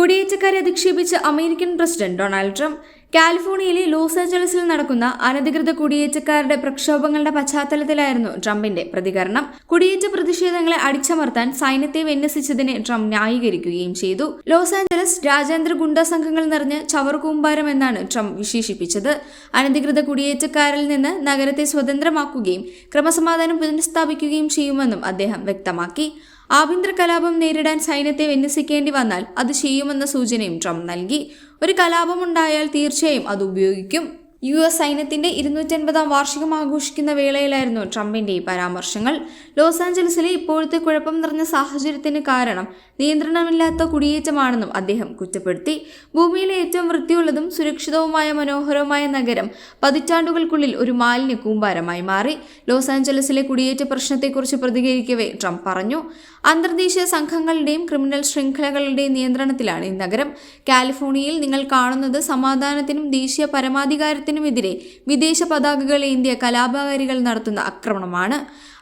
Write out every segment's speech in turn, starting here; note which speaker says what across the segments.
Speaker 1: കുടിയേറ്റക്കാരെ അധിക്ഷേപിച്ച് American president Donald Trump. കാലിഫോർണിയയിലെ ലോസ് ആഞ്ചലസിൽ നടക്കുന്ന അനധികൃത കുടിയേറ്റക്കാരുടെ പ്രക്ഷോഭങ്ങളുടെ പശ്ചാത്തലത്തിലായിരുന്നു ട്രംപിന്റെ പ്രതികരണം. കുടിയേറ്റ പ്രതിഷേധങ്ങളെ അടിച്ചമർത്താൻ സൈന്യത്തെ വിന്യസിച്ചതിനെ ട്രംപ് ന്യായീകരിക്കുകയും ചെയ്തു. ലോസ് ആഞ്ചലസ് രാജ്യാന്തര ഗുണ്ടാ സംഘങ്ങൾ നിറഞ്ഞ് ചവറുകൂമ്പാരം എന്നാണ് ട്രംപ് വിശേഷിപ്പിച്ചത്. അനധികൃത കുടിയേറ്റക്കാരിൽ നിന്ന് നഗരത്തെ സ്വതന്ത്രമാക്കുകയും ക്രമസമാധാനം പുനഃസ്ഥാപിക്കുകയും ചെയ്യുമെന്നും അദ്ദേഹം വ്യക്തമാക്കി. ആഭ്യന്തര കലാപം നേരിടാൻ സൈന്യത്തെ വിന്യസിക്കേണ്ടി വന്നാൽ അത് ചെയ്യുമെന്ന സൂചനയും ട്രംപ് നൽകി. ഒരു കലാപമുണ്ടായാൽ തീർച്ചയായും അത് ഉപയോഗിക്കും. യു എസ് സൈന്യത്തിന്റെ ഇരുന്നൂറ്റൻപതാം വാർഷികം ആഘോഷിക്കുന്ന വേളയിലായിരുന്നു ട്രംപിന്റെ ഈ പരാമർശങ്ങൾ. ലോസ് ആഞ്ചലസിലെ ഇപ്പോഴത്തെ കുഴപ്പം നിറഞ്ഞ സാഹചര്യത്തിന് കാരണം നിയന്ത്രണമില്ലാത്ത കുടിയേറ്റമാണെന്നും അദ്ദേഹം കുറ്റപ്പെടുത്തി. ഭൂമിയിലെ ഏറ്റവും വൃത്തിയുള്ളതും സുരക്ഷിതവുമായ മനോഹരവുമായ നഗരം പതിറ്റാണ്ടുകൾക്കുള്ളിൽ ഒരു മാലിന്യ കൂമ്പാരമായി മാറി. ലോസ് ആഞ്ചലസിലെ കുടിയേറ്റ പ്രശ്നത്തെക്കുറിച്ച് പ്രതികരിക്കവേ ട്രംപ് പറഞ്ഞു. അന്തർദേശീയ സംഘങ്ങളുടെയും ക്രിമിനൽ ശൃംഖലകളുടെയും നിയന്ത്രണത്തിലാണ് ഈ നഗരം. കാലിഫോർണിയയിൽ നിങ്ങൾ കാണുന്നത് സമാധാനത്തിനും ദേശീയ പരമാധികാരത്തിനുമെതിരെ വിദേശ പതാകകൾ ഏന്തിയ കലാപകാരികൾ നടത്തുന്ന ആക്രമണമാണ്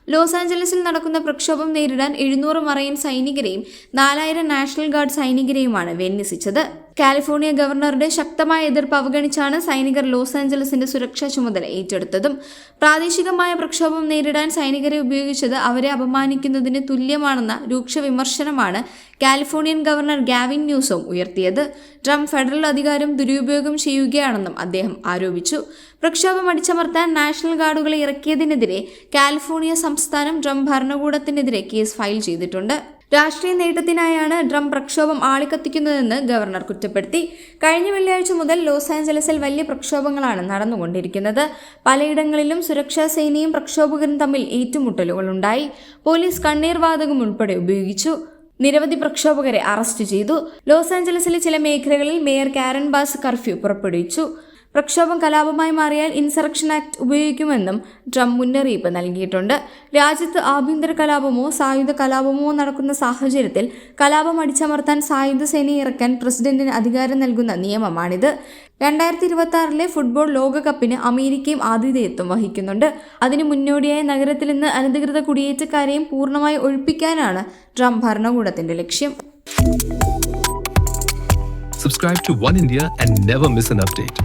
Speaker 1: ലോസ് ആഞ്ചലസിൽ നടക്കുന്ന പ്രക്ഷോഭം നേരിടാൻ എഴുന്നൂറ് മറൈൻ സൈനികരെയും നാലായിരം നാഷണൽ ഗാർഡ് സൈനികരെയുമാണ് വിന്യസിച്ചത്. കാലിഫോർണിയ ഗവർണറുടെ ശക്തമായ എതിർപ്പ് അവഗണിച്ചാണ് സൈനികർ ലോസ് ആഞ്ചലസിന്റെ സുരക്ഷാ ചുമതല ഏറ്റെടുത്തതും. പ്രാദേശികമായ പ്രക്ഷോഭം നേരിടാൻ സൈനികരെ ഉപയോഗിച്ചത് അവരെ അപമാനിക്കുന്നതിന് തുല്യമാണെന്ന രൂക്ഷ വിമർശനമാണ് കാലിഫോർണിയൻ ഗവർണർ ഗാവിൻ ന്യൂസോം ഉയർത്തിയത്. ട്രംപ് ഫെഡറൽ അധികാരം ദുരുപയോഗം ചെയ്യുകയാണെന്നും അദ്ദേഹം ആരോപിച്ചു. പ്രക്ഷോഭം അടിച്ചമർത്താൻ നാഷണൽ ഗാർഡുകളെ ഇറക്കിയതിനെതിരെ കാലിഫോർണിയ സംസ്ഥാനം ട്രംപ് ഭരണകൂടത്തിനെതിരെ കേസ് ഫയൽ ചെയ്തിട്ടുണ്ട്. രാഷ്ട്രീയ നേട്ടത്തിനായാണ് ട്രംപ് പ്രക്ഷോഭം ആളിക്കത്തിക്കുന്നതെന്ന് ഗവർണർ കുറ്റപ്പെടുത്തി. കഴിഞ്ഞ വെള്ളിയാഴ്ച മുതൽ ലോസ് ആഞ്ചലസിൽ വലിയ പ്രക്ഷോഭങ്ങളാണ് നടന്നുകൊണ്ടിരിക്കുന്നത്. പലയിടങ്ങളിലും സുരക്ഷാ സേനയും പ്രക്ഷോഭകരും തമ്മിൽ ഏറ്റുമുട്ടലുകളുണ്ടായി. പോലീസ് കണ്ണീർ വാതകം ഉൾപ്പെടെ ഉപയോഗിച്ചു. നിരവധി പ്രക്ഷോഭകരെ അറസ്റ്റ് ചെയ്തു. ലോസ് ആഞ്ചലസിലെ ചില മേഖലകളിൽ മേയർ കാരൻ ബാസ് കർഫ്യൂ പുറപ്പെടുവിച്ചു. പ്രക്ഷോഭം കലാപമായി മാറിയാൽ ഇൻസറക്ഷൻ ആക്ട് ഉപയോഗിക്കുമെന്നും ട്രംപ് മുന്നറിയിപ്പ് നൽകിയിട്ടുണ്ട്. രാജ്യത്ത് ആഭ്യന്തര കലാപമോ സായുധ കലാപമോ നടക്കുന്ന സാഹചര്യത്തിൽ കലാപം അടിച്ചമർത്താൻ സായുധ സേനയെ ഇറക്കാൻ പ്രസിഡന്റിന് അധികാരം നൽകുന്ന നിയമമാണിത്. രണ്ടായിരത്തി ഇരുപത്തി ആറിലെ ഫുട്ബോൾ ലോകകപ്പിന് അമേരിക്കയും ആതിഥേയത്വം വഹിക്കുന്നുണ്ട്. അതിനു മുന്നോടിയായി നഗരത്തിൽ നിന്ന് അനധികൃത കുടിയേറ്റക്കാരെയും പൂർണമായി ഒഴിപ്പിക്കാനാണ് ട്രംപ് ഭരണകൂടത്തിന്റെ ലക്ഷ്യം.
Speaker 2: Subscribe to One India and never miss an update.